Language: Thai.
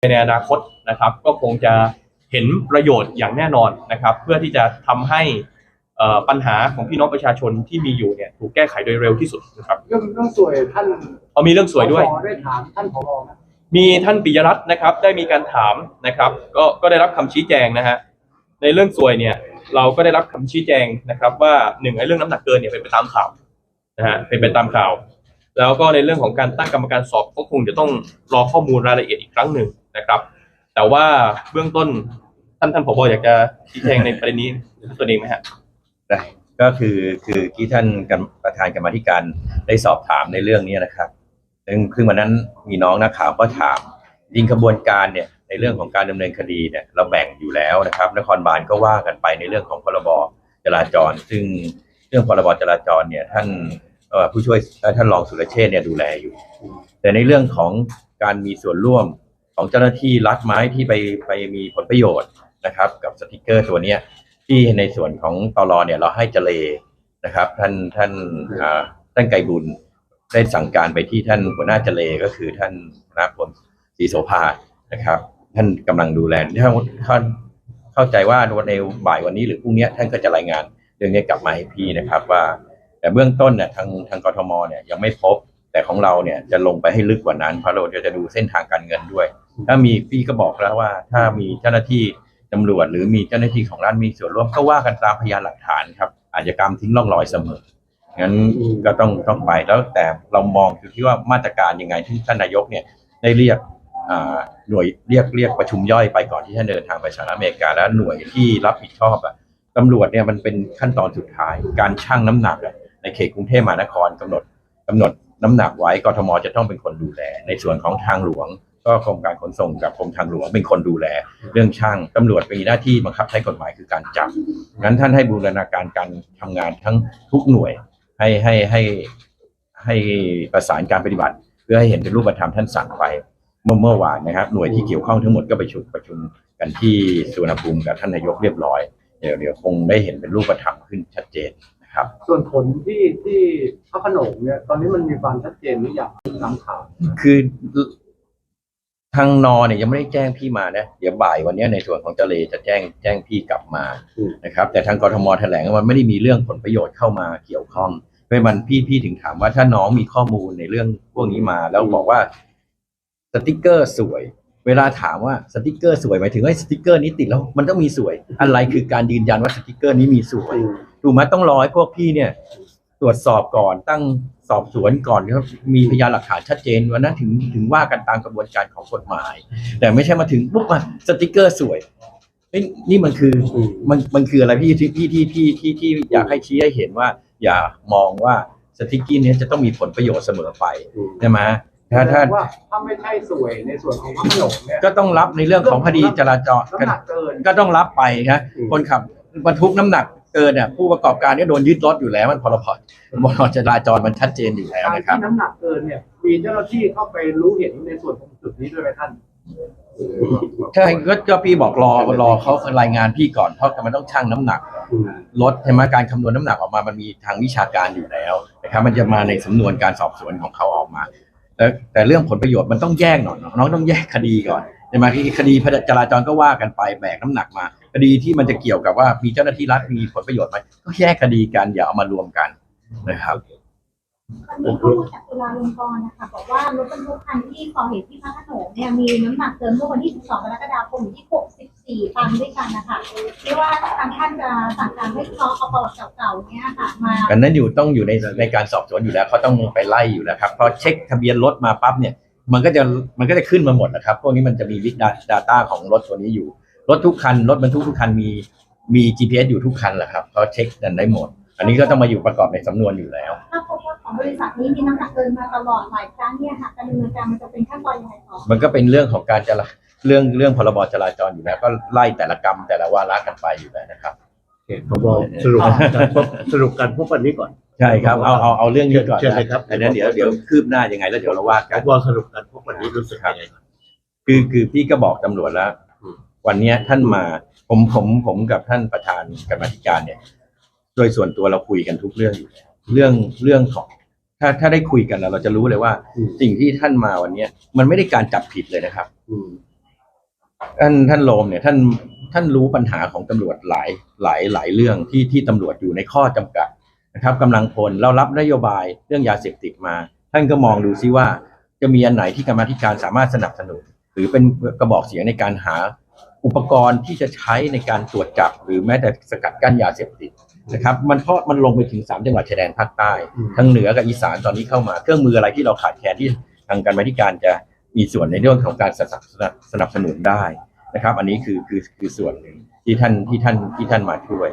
ในอนาคตนะครับก็คงจะเห็นประโยชน์อย่างแน่นอนนะครับ เพื่อที่จะทำให้เอ่อปัญหาของพี่น้องประชาชนที่มีอยู่เนี่ยถูกแก้ไขโดยเร็วที่สุดนะครับเรื่องเรื่องสวยท่านเอามีเรื่องสวยด้วยผอได้ถามท่านผอนะมีท่านปิยรัตน์นะครับ ได้มีการถามนะครับ ก็ก็ได้รับคำชี้แจงนะฮะในเรื่องสวยเนี่ย เราก็ได้รับคำชี้แจงนะครับ ว่าหนึ่งไอ้เรื่องน้ำหนักเกินเนี่ยเป็นไปตามข่าวนะฮะเป็นไปตามข่าว แล้วก็ในเรื่องของการตั้งกรรมการสอบก็คงจะต้องรอข้อมูลรายละเอียดอีกครั้งหนึ่ง นะครับ แต่ว่าเบื้องต้นท่านท่านผบอยากจะชี้แจงในประเด็นนี้ตัวเองไหมฮะได้ก็คือคือที่ท่านประธานกรรมธิการได้สอบถามในเรื่องนี้นะครับซึ่งคือวันนั้นมีน้องนักข่าวก็ถามจริงกระบวนการเนี่ยในเรื่องของการดำเนินคดีเนี่ยเราแบ่งอยู่แล้วนะครับ นครบาลก็ว่ากันไปในเรื่องของพรบจราจร ซึ่งเรื่องพรบจราจรเนี่ยท่านผู้ช่วยท่านรองสุรเชษเนี่ยดูแลอยู่ แต่ในเรื่องของการมีส่วนร่วม ของเจ้าหน้าที่รัฐไม้ที่ไปไปมีผลประโยชน์นะครับ กับสติกเกอร์ตัวเนี้ยที่ในส่วนของตลเนี่ยเราให้เจเลนะครับ ท่านท่านท่านไกรบุญได้สั่งการไปที่ท่านหัวหน้าเจเลก็คือท่านธนพลศรีโสภานะครับ ท่านกำลังดูแลถ้านท่านเข้าใจว่าวันในบ่ายวันนี้หรือพรุ่งนี้ท่านก็จะรายงานเรื่องนี้กลับมาให้พี่นะครับว่า แต่เบื้องต้นเนี่ยทางทางกทมเนี่ยยังไม่พบ แต่ของเราเนี่ยจะลงไปให้ลึกกว่านั้น เพราะเราจะจะดูเส้นทางการเงินด้วย ถ้ามีพี่ก็บอกแล้วว่า ถ้ามีเจ้าหน้าที่ตำรวจหรือมีเจ้าหน้าที่ของรัฐมีส่วนร่วมก็ว่ากันตามพยานหลักฐานครับ อาชญากรรมทิ้งร่องรอยเสมองั้นก็ต้องต้องไปแล้วแต่เรามองอยู่ที่ว่ามาตรการยังไงที่ท่านนายกเนี่ยได้เรียกหน่วยเรียกเรียกประชุมย่อยไปก่อนที่ท่านเดินทางไปสหรัฐอเมริกาแล้วหน่วยที่รับผิดชอบอะตำรวจเนี่ยมันเป็นขั้นตอนสุดท้าย การชั่งน้ำหนักในเขตกรุงเทพมหานครกำหนดกำหนด น้ำหนักไว้กทมจะต้องเป็นคนดูแล ในส่วนของทางหลวง ก็กรมการขนส่งกับกรมทางหลวงเป็นคนดูแล เรื่องช่างตำรวจมีหน้าที่บังคับใช้กฎหมายคือการจับงั้นท่านให้บูรณาการการทำงานทั้งทุกหน่วย ให้ให้ให้ให้ประสานการปฏิบัติ เพื่อให้เห็นเป็นรูปธรรมท่านสั่งไปเมื่อเมื่อวานนะครับ หน่วยที่เกี่ยวข้องทั้งหมดก็ไปชุมประชุมกันที่สุวรรณภูมิกับท่านนายกเรียบร้อยเดี๋ยวเดี๋ยวคงได้เห็นเป็นรูปธรรมขึ้นชัดเจน ครับ ส่วนผลที่ที่พระโขนงเนี่ยตอนนี้มันมีความชัดเจนหรือยังตามข่าวคือทางนอเนี่ยยังไม่ได้แจ้งพี่มานะเดี๋ยวบ่ายวันเนี้ยในส่วนของเจเลจะแจ้งแจ้งพี่กลับมาอืมนะครับ แต่ทางกทมแถลงว่ามันไม่ได้มีเรื่องผลประโยชน์เข้ามาเกี่ยวข้องเพราะมันพี่พี่ถึงถามว่าถ้าน้องมีข้อมูลในเรื่องพวกนี้มา แล้วบอกว่าสติกเกอร์สวย เวลาถามว่าสติกเกอร์สวยหมายถึงว่าสติกเกอร์นี้ติดแล้วมันต้องมีสวย อะไรคือการยืนยันว่าสติกเกอร์นี้มีสวย ถูกไหมต้องรอให้พวกพี่เนี่ย ตรวจสอบก่อนตั้งสอบสวนก่อนครับมีพยานหลักฐานชัดเจนวันนั้นถึงถึงว่ากันตามกระบวนการของกฎหมาย แต่ไม่ใช่มาถึงปุ๊บมาสติกเกอร์สวยเฮ้ยนี่มันคืออมมันมันคืออะไรพี่ที่ที่ที่ที่ที่ที่อยากให้ชี้ให้เห็นว่า อย่ามองว่าสติกเกอร์นี้จะต้องมีผลประโยชน์เสมอไปใช่ไหมถ้าถ้าว่าถ้าไม่ใช่สวยในส่วนของพระโขนงเนี่ยก็ต้องรับในเรื่องของคดีจราจรน้ำหนักเกินก็ต้องรับไปนะอืมคนขับบรรทุกน้ำหนักเกินเนี่ยผู้ประกอบการเนี่ยโดนยึดรถอยู่แล้วมันพรบพรบจราจรมันชัดเจนอยู่แล้วการนะครับ ที่น้ำหนักเกินเนี่ย มีเจ้าหน้าที่เข้าไปรู้เห็นในส่วนของจุดนี้ด้วยไหมท่าน ใช่ก็ก็พี่บอกรอรอเขารายงานพี่ก่อนเพราะมันต้องชั่งน้ำหนักรถใช่ไหมการคำนวณน้ำหนักออกมามันมีทางวิชาการอยู่แล้วนะครับ มันจะมาในสำนวนการสอบสวนของเขาออกมา แต่แต่เรื่องผลประโยชน์มันต้องแยกหน่อยน้องต้องแยกคดีก่อน ใช่ไหมคดีจราจรก็ว่ากันไปแบกน้ำหนักมา คดีที่มันจะเกี่ยวกับว่ามีเจ้าหน้าที่รัฐมีผลประโยชน์ไหมก็แยกคดีกันอย่าเอามารวมกันนะครับมันมีข้อมูลจากจุฬาลงกรณ์นะคะบอกว่ารถบรรทุกคันที่ก่อเหตุที่พระโขนงเนี่ยมีน้ำหนักเกินเมื่อวันที่ 12 กรกฎาคมอยู่ที่ 64 ตันด้วยกันนะคะที่ว่าทางท่านจะสั่งการให้เขาเอาประวัติเก่าๆเนี่ยค่ะมาอันนั้นอยู่ต้องอยู่ในในการสอบสวนอยู่แล้วเขาต้องไปไล่อยู่แล้วครับพอเช็คทะเบียนรถมาปั๊บเนี่ย มันก็จะมันก็จะขึ้นมาหมดนะครับ พวกนี้มันจะมี Big Data ของรถตัวนี้อยู่ รถทุกคัน รถบรรทุกทุกคันมีมี GPS อยู่ทุกคันแหละครับเขาเช็คกันได้หมด อันนี้ก็ต้องมาอยู่ประกอบในสำนวนอยู่แล้ว ถ้าพบว่าของบริษัทนี้มีน้ำหนักเกินมาตลอดหลายครั้งเนี่ยค่ะการดำเนินการมันจะเป็นขั้นตอนยังไงต่อมันก็เป็นเรื่องของการจราเรื่องเรื่องพรบจราจรอยู่แล้ว ก็ไล่แต่ละกรรมแต่ละวาระกันไปอยู่แล้วนะครับผบสรุปการพบสรุปการพบวันนี้ก่อน ใช่ครับเอาเอาเอาเรื่องนี้ก่อนเชิญเลยครับ อันนั้นเดี๋ยวเดี๋ยวคืบหน้ายังไงแล้วเดี๋ยวเราว่าผกันบสรุปการพบวันนี้รู้สึกยังไงครับคือคือพี่ก็บอกตำรวจแล้วอืมวันเนี้ยท่านมาผมผมผมกับท่านประธานกรรมาธิการเนี่ย โดยส่วนตัวเราคุยกันทุกเรื่องอยู่แล้วเรื่องเรื่องของ ถ้าถ้าได้คุยกันแล้วเราจะรู้เลยว่าอืมสิ่งที่ท่านมาวันเนี้ยมันไม่ได้การจับผิดเลยนะครับอืมท่านท่านโลมเนี่ย ท่านท่านรู้ปัญหาของตำรวจหลายหลายหลายเรื่องที่ที่ตำรวจอยู่ในข้อจำกัด นะครับกำลังพลเรารับนโยบายเรื่องยาเสพติดมา ท่านก็มองดูซิว่า จะมีอันไหนที่กรรมาธิการสามารถสนับสนุน หรือเป็นกระบอกเสียงในการหาอุปกรณ์ที่จะใช้ในการตรวจจับ หรือแม้แต่สกัดกั้นยาเสพติดนะครับ มันเพราะมันลงไปถึงสามจังหวัดชายแดนภาคใต้ทั้งเหนือกับอีสานตอนนี้เข้ามา เครื่องมืออะไรที่เราขาดแคลนที่ทางการมาธิการจะมีส่วนในเรื่องของการสนับสนับสนับสนุนได้นะครับ อันนี้คือคือคือส่วนหนึ่งที่ท่านที่ท่านที่ท่านมาช่วย